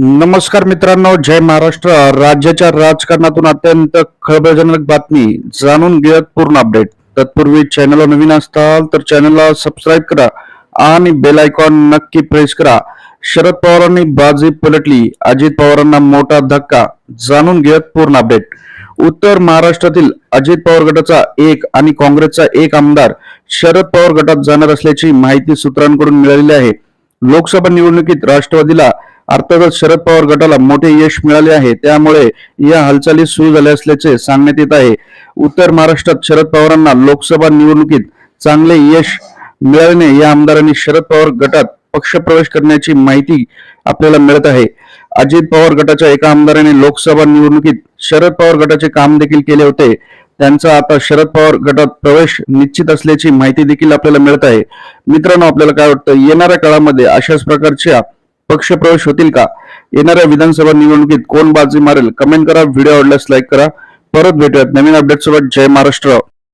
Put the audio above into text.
नमस्कार मित्रांनो जय महाराष्ट्र. राज्याच्या राजकारणातून अत्यंत खळबळजनक बातमी जाणून घेत पूर्ण अपडेट तत्पूर्वी चॅनलला नवीन असताल तर चॅनलला सबस्क्राईब करा आणि बेल आयकॉन नक्की प्रेस करा. शरद पवारांनी बाजी पलटली अजित पवारांना मोठा धक्का. जाणून घेत पूर्ण अपडेट उत्तर महाराष्ट्रातील अजित पवार गटाचा एक आणि काँग्रेसचा एक आमदार शरद पवार गटात जाणार असल्याची माहिती सूत्रांकडून मिळालेली आहे. लोकसभा निवडणुकीत राष्ट्रवादीला अर्थातच शरद पवार गटाला मोठे यश मिळाले आहे. त्यामुळे या हालचाली सुरू झाल्या असल्याचे सांगण्यात येत आहे. उत्तर महाराष्ट्रात शरद पवारांना लोकसभा निवडणुकीत चांगले यश मिळाल्याने या आमदारांनी शरद पवार गटात पक्षप्रवेश करण्याची माहिती आपल्याला मिळत आहे. अजित पवार गटाच्या एका आमदाराने लोकसभा निवडणुकीत शरद पवार गटाचे काम देखील केले होते. त्यांचा आता शरद पवार गटात प्रवेश निश्चित असल्याची माहिती देखील आपल्याला मिळत आहे. मित्रांनो आपल्याला काय वाटतं? येणाऱ्या काळामध्ये अशाच प्रकारच्या पक्षप्रवेश होतील का? येणाऱ्या विधानसभा निवडणुकीत कोण बाजी मारेल? कमेंट करा. व्हिडिओ आवडल्यास लाईक करा. परत भेटूयात. नवीन अपडेट सोबत जय महाराष्ट्र.